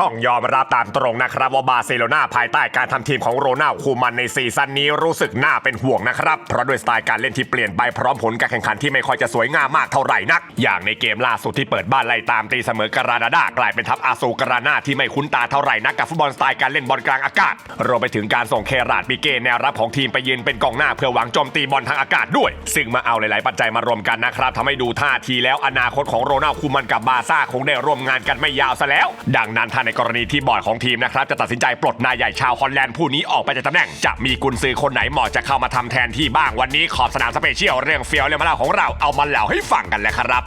ต้องยอมรับตามตรงนะครับว่าบาร์เซโลนาภายใต้การทำทีมของโรนัลคูมันในซีซั่นนี้รู้สึกน่าเป็นห่วงนะครับ เพราะด้วยสไตล์การเล่นที่เปลี่ยนไปพร้อมผลการแข่งขันที่ไม่ค่อยจะสวยงามมากเท่าไหร่นัก อย่างในเกมล่าสุดที่เปิดบ้านไล่ตามตีเสมอกรานาดากลายเป็นทัพอาซูกรานาที่ไม่คุ้นตาเท่าไหร่นักกับฟุตบอลสไตล์การเล่นบอลกลางอากาศรวมไปถึงการส่งเคราดปิเกแนวรับของทีมไปยืนเป็นกองหน้าเพื่อหวังโจมตีบอลทางอากาศด้วย ซึ่งมาเอาหลาย ๆ ปัจจัยมารวมกันนะครับทำให้ดูท่าทีแล้วอนาคตของโรนัลคูมันกับบาร์ซ่าคงได้ร่วมงานกันไม่ยาวซะแล้ว ดังนั้นถ้าในกรณีที่บอร์ดของทีมนะครับจะตัดสินใจปลดนายใหญ่ชาวฮอลแลนด์ผู้นี้ออกไปจากตำแหน่ง จะมีกุนซือคนไหนเหมาะจะเข้ามาทำแทนที่บ้างวันนี้ขอบสนามสเปเชียลเรื่องเฟียวเรื่องมาเล่าของเราเอามาเล่าให้ฟังกันแหลยครับ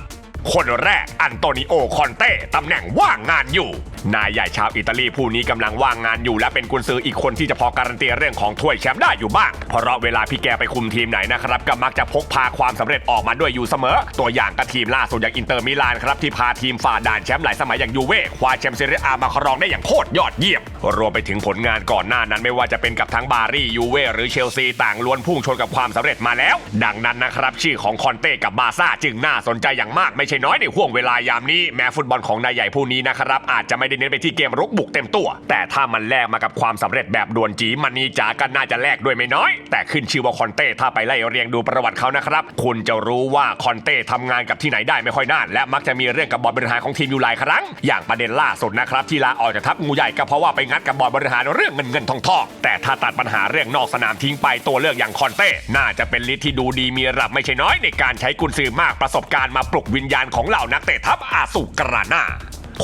คนแรกอันโตนิโอคอนเต้ตำแหน่งว่างงานอยู่ นายใหญ่ชาวอิตาลีผู้นี้กำลังว่างงานอยู่และเป็นกุนซืออีกคนที่จะพอการันตีเรื่องของถ้วยแชมป์ได้อยู่บ้าง เพราะเวลาพี่แกไปคุมทีมไหนนะครับก็มักจะพกพาความสำเร็จออกมาด้วยอยู่เสมอ ตัวอย่างก็ทีมล่าสุดอย่างอินเตอร์มิลานครับที่พาทีมฝ่าด่านแชมป์หลายสมัยอย่างยูเว่คว้าแชมป์เซเรียอามาครองได้อย่างโคตรยอดเยี่ยมรวมไปถึงผลงานก่อนหน้านั้นไม่ว่าจะเป็นกับทั้งบารี่ยูเว่หรือเชลซีต่างล้วนพุ่งชนกับความสำเร็จมาแล้ว ดังนั้นนะครับชื่อของคอนเต้กับบาซ่าจึงน่าสนใจอย่างมากไม่ใช่น้อยในห่วงเวลายามนี้แม้ฟุตบอลของนายใหญ่ผู้นี้นะครับอาจจะไม่ได้เน้นไปที่เกมรุกบุกเต็มตัว แต่ถ้ามันแลกมากับความสำเร็จแบบด่วนจีมันนีจ๋าก็น่าจะแลกด้วยไม่น้อย แต่ขึ้นชื่อว่าคอนเต้ถ้าไปไล่เรียงดูประวัติเขานะครับ คุณจะรู้ว่าคอนเต้ทำงานกับที่ไหนได้ไม่ค่อยนานและมักจะมีเรื่องกับบอร์ดบริหารของทีมอยู่หลายครั้ง อย่างประเด็นล่าสุดนะครับที่ลาออกจากทัพงูใหญ่ก็เพราะว่าไปงัดกับบอร์ดบริหารเรื่องเงินเงินทองทองแต่ถ้าตัดปัญหาเรื่องนอกสนามทิ้งไปตัวเลือกอย่างคอนเต้น่าจะเป็นลิทที่ดูดีมีระดับไม่ใช่น้อย ในการใช้กุนซือมากประสบการณ์มาปลุกวิญญาณของเหล่านักเตะทัพอาสุกรานา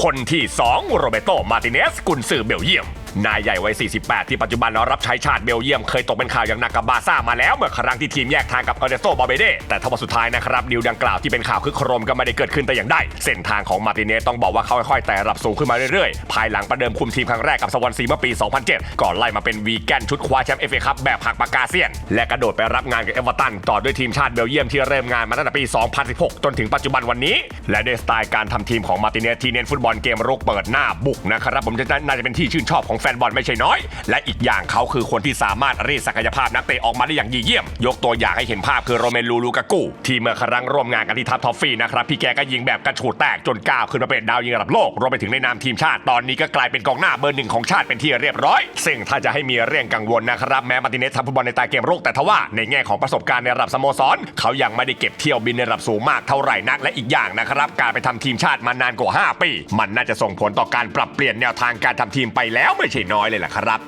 คนที่ 2 โรเบโต มาติเนส กุนซือเบลเยียม นายใหญ่วัย 48 ที่ปัจจุบันรับใช้ชาติเบลเยียมเคยตกเป็นข่าวอย่างหนักกับบาซ่ามาแล้วเมื่อครั้งที่ทีมแยกทางกับเอเดโตบอเบเดแต่ทว่าสุดท้ายนะครับดีลดังกล่าวที่เป็นข่าวคึกโครมก็ไม่ได้เกิดขึ้นแต่อย่างใดเส้นทางของมาติเนสต้องบอกว่าเขาค่อยๆแต่รับสูงขึ้นมาเรื่อยๆ ภายหลังประเดิมคุมทีมครั้งแรกกับสวอนซีเมื่อปี 2007 ก่อนไล่มาเป็นวีแกนชุดคว้าแชมป์เอฟเอคัพแบบหักปากกาเซียน และกระโดดไปรับงานกับเอเวอร์ตันต่อด้วยทีมชาติเบลเยียมที่เริ่มงานมาตั้งแต่ปี 2016 จนถึงปัจจุบันวันนี้ และด้วยสไตล์การทำทีมของมาติเนสที่เน้นฟุตบอลเกมรุกเปิดหน้าบุกนะครับผมจะน่าจะเป็นที่ชื่นชอบของแฟนบอลไม่ใช่น้อย และอีกอย่างเขาคือคนที่สามารถรีดศักยภาพนักเตะออกมาได้อย่างดีเยี่ยม ยกตัวอย่างให้เห็นภาพคือโรเมลูลูกากูที่เมื่อครั้งร่วมงานกันที่ทัพทอฟฟี่นะครับพี่แกก็ยิงแบบกระฉูดแตกจนก้าวขึ้นมาเป็นดาวยิงระดับโลกรวมไปถึงในนามทีมชาติตอนนี้ก็กลายเป็นกองหน้าเบอร์หนึ่งของชาติเป็นที่เรียบร้อย ซึ่งถ้าจะให้มีเรื่องกังวลนะครับแม้มาติเนสทำฟุตบอลในตาเกมรุกแต่ทว่าในแง่ของประสบการณ์ในระดับสโมสรเขายังไม่ได้เก็บเที่ยวบินในระดับสูงมากเท่าไหร่นักและอีกอย่างนะครับการไปทำทีมชาติมานานกว่า 5 ปี มันน่าจะส่งผลต่อการปรับเปลี่ยนแนวทางการทำทีมไปแล้วไม่ใช่น้อยเลยล่ะครับ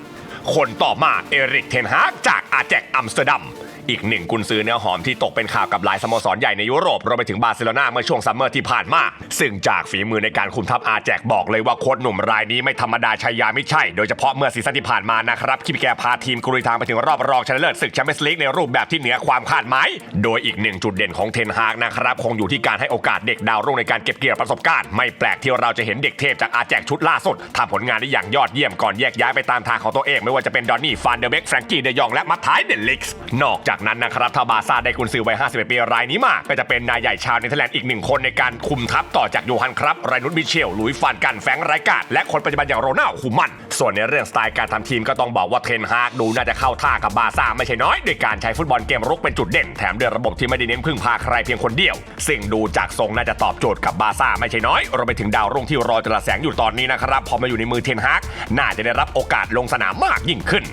คนต่อมาเอริกเทนฮากจากอาแจกอัมสเตอร์ดัม อีกหนึ่งกุนซือเนื้อหอมที่ตกเป็นข่าวกับหลายสโมสรใหญ่ในยุโรปรวมไปถึงบาร์เซโลนาเมื่อช่วงซัมเมอร์ที่ผ่านมาซึ่งจากฝีมือในการคุมทัพอาแจกบอกเลยว่าโค้ชหนุ่มรายนี้ไม่ธรรมดาชัยยาไม่ใช่ โดยเฉพาะเมื่อซีซั่นที่ผ่านมานะครับที่แกพาทีมกรุยทางไปถึงรอบรองชนะเลิศศึกแชมเปี้ยนส์ลีกในรูปแบบที่เหนือความคาดหมายโดยอีกหนึ่งจุดเด่นของเทนฮากนะครับคงอยู่ที่การให้โอกาสเด็กดาวรุ่งในการเก็บเกี่ยวประสบการณ์ไม่แปลกที่เราจะเห็นเด็กเทพจากอาแจกชุดล่าสุดทำผลงานได้อย่างยอดเยี่ยมก่อนแยกย้ายไปตามทางของตัวเอง ไม่ว่าจะเป็นดอนนี่ฟานเดอร์เบกแฟรงกี้เดยองและมัตไทเดลิกส์นอกจากากนั้นนะครับถ้าบาซ่าได้กุนซือวัย51ปีรายนี้มา ก็จะเป็นนายใหญ่ชาวเนเธอร์แลนด์อีกหนึ่งคนในการคุมทัพต่อจากโยฮันครับไรนุสบิเชลลุยฟานกันแฟงไรกาดและคนปัจจุบันอย่างโรนัลคูมัน ส่วนในเรื่องสไตล์การทำทีมก็ต้องบอกว่าเทนฮากดูน่าจะเข้าท่ากับบาซ่าไม่ใช่น้อยด้วยการใช้ฟุตบอลเกมรุกเป็นจุดเด่นแถมด้วยระบบที่ไม่ได้เน้นพึ่งพาใครเพียงคนเดียวสิ่งดูจากทรงน่าจะตอบโจทย์กับบาซ่าไม่ใช่น้อยรวมไปถึงดาวรุ่งที่รอจระแสงอยู่ตอนนี้นะครับพอมาอยู่ในมือเทนฮากน่าจะได้รับโอกาสลงสนามมากยิ่งขึ้น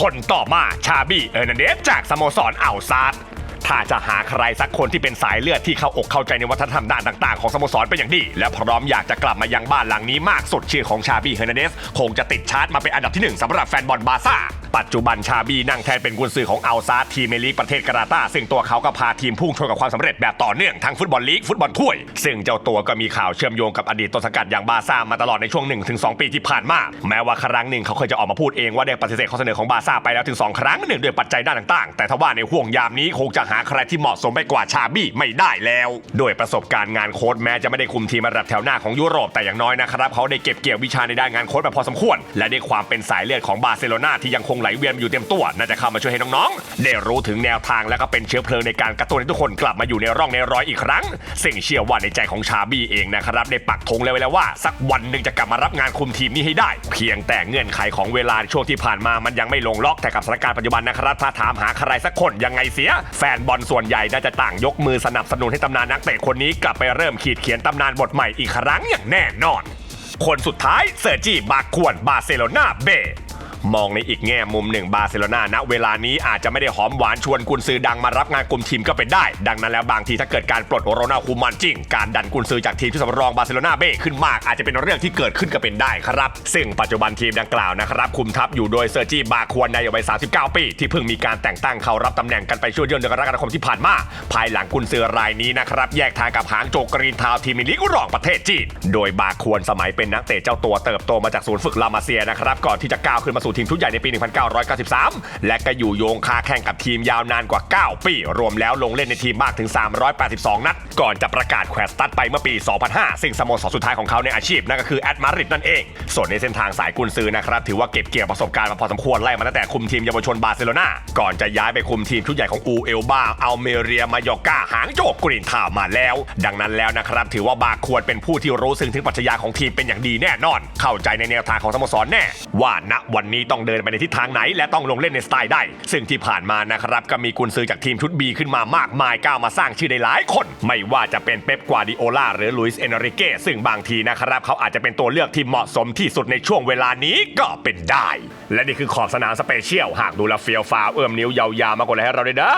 คนต่อมาชาบี้เอร์นันเดสจากสโมสรอัลซาดถ้าจะหาใครสักคนที่เป็นสายเลือดที่เข้าอกเข้าใจในวัฒนธรรมด้านต่างๆ ของสโมสรเป็นอย่างดี และพร้อมอยากจะกลับมายังบ้านหลังนี้มากสุดชื่อของชาบี้เฮอร์นันเดสคงจะติดชาร์ตมาเป็นอันดับที่หนึ่งสำหรับแฟนบอลบาร์ซ่า ปัจจุบันชาบีนั่งแทนเป็นกุนซือของอัลซาทีมในลีกประเทศกาตาซึ่งตัวเขาก็พาทีมพุ่งชนกับความสำเร็จแบบต่อเนื่องทั้งฟุตบอลลีกฟุตบอลถ้วย ซึ่งเจ้าตัวก็มีข่าวเชื่อมโยงกับอดีตต้นสังกัดอย่างบาร์ซ่ามาตลอดในช่วง 1-2 ปีที่ผ่านมา แม้ว่าครั้งหนึ่งเขาเคยจะออกมาพูดเองว่าได้ปฏิเสธข้อเสนอของบาร์ซ่าไปแล้วถึง 2 ครั้งหนึ่งด้วยปัจจัยด้านต่างๆ แต่ทว่าในห่วงยามนี้คงจะหาใครที่เหมาะสมไปกว่าชาบี้ไม่ได้แล้วโดยประสบการณ์งานโค้ชแม้จะไม่ได้คุมทีมระดับแถวหน้าของยุโรปแต่อย่างน้อยนะครับเขาได้เก็บเกี่ยววิชาในด้านงานโค้ชแบบพอสมควร และได้ความเป็นสายเลือดของบาร์เซโลนาที่ยังคงไหลเวียนอยู่เต็มตัว น่าจะเข้ามาช่วยให้น้องๆได้รู้ถึงแนวทางและก็เป็นเชื้อเพลิงในการกระตุ้นให้ทุกคนกลับมาอยู่ในร่องในรอยอีกครั้งสิ่งเชื่อว่าในใจของชาบี้เองนะครับได้ปักธงเลยไว้แล้วว่า สักวันหนึ่งจะกลับมารับงานคุมทีมนี้ให้ได้ เพียงแต่เงื่อนไขของเวลาช่วงที่ผ่านมามันยังไม่ลงล็อกแต่กับสถานการณ์ปัจจุบันนะครับถ้าถามหาใครสักคนยังไงเสีย แฟนบอลส่วนใหญ่น่าจะต่างยกมือสนับสนุนให้ตำนานนักเตะคนนี้กลับไปเริ่มขีดเขียนตำนานบทใหม่อีกครั้งอย่างแน่นอน คนสุดท้ายเซอร์จีบาควนบาร์เซโลนาเบ มองในอีกแง่มุมหนึ่งบาร์เซโลนาณเวลานี้อาจจะไม่ได้หอมหวานชวนกุนซือดังมารับงานกลุ่มทีมก็เป็นได้ ดังนั้นแล้วบางทีถ้าเกิดการปลดโรนัลคูมันจริง การดันกุนซือจากทีมที่สำรองบาร์เซโลนาเบ้ขึ้นมาก อาจจะเป็นเรื่องที่เกิดขึ้นก็เป็นได้ครับ ซึ่งปัจจุบันทีมดังกล่าวนะครับคุมทัพอยู่โดยเซอร์จีบาควรในวัย 39 ปี ที่เพิ่งมีการแต่งตั้งเขารับตำแหน่งกันไปช่วงเดือนกรกฎาคมที่ผ่านมา ภายหลังกุนซือรายนี้นะครับแยกทางกับหางโจกรีนทาวทีมลีกรองประเทศจีนโดยบาควรสมัยเป็นนักเตะเจ้าตัวเติบโตมาจากศูนย์ฝึกลามาเซียนะครับก่อนที่จะก้าวขึ้นมาสู่ทีมชุดใหญ่ในปี 1993 และก็อยู่โยงคาแข่งกับทีมยาวนานกว่า 9 ปี รวมแล้วลงเล่นในทีมมากถึง 382 นัด ก่อนจะประกาศแขวนสตัดไปเมื่อปี 2005 ซึ่งสโมสรสุดท้ายของเขาในอาชีพนั่นก็คือแอตมาริดนั่นเอง ส่วนในเส้นทางสายกุนซือนะครับถือว่าเก็บเกี่ยวประสบการณ์มาพอสมควรไล่มาตั้งแต่คุมทีมเยาวชนบาร์เซโลนาก่อนจะย้ายไปคุมทีมชุดใหญ่ของอูเอลบาอัลเมเรียมายอกาหางโจกกรีนทาวมาแล้ว ดังนั้นแล้วนะครับถือว่าบาควรเป็นผู้ที่รู้ซึ้งถึงปรัชญาของทีมเป็นอย่างดีแน่นอน เข้าใจในแนวทางของสโมสรแน่ ว่าณวันนี้ต้องเดินไปในทิศทางไหน และต้องลงเล่นในสไตล์ได้ ซึ่งที่ผ่านมานะครับก็มีกุนซือจากทีมชุดบีขึ้นมามากมายก้าวมาสร้างชื่อได้หลายคน ไม่ว่าจะเป็นเป๊ปกวาดิโอลาหรือลุยส์เอนริเก้ซึ่งบางทีนะครับเขาอาจจะเป็นตัวเลือกที่เหมาะสมที่สุดในช่วงเวลานี้ก็เป็นได้ และนี่คือขอบสนามสเปเชียลหากดูแลเฟียวฟ้าวเอื้อมนิ้วยาวๆมากกว่าเลยให้เราได้ด้อ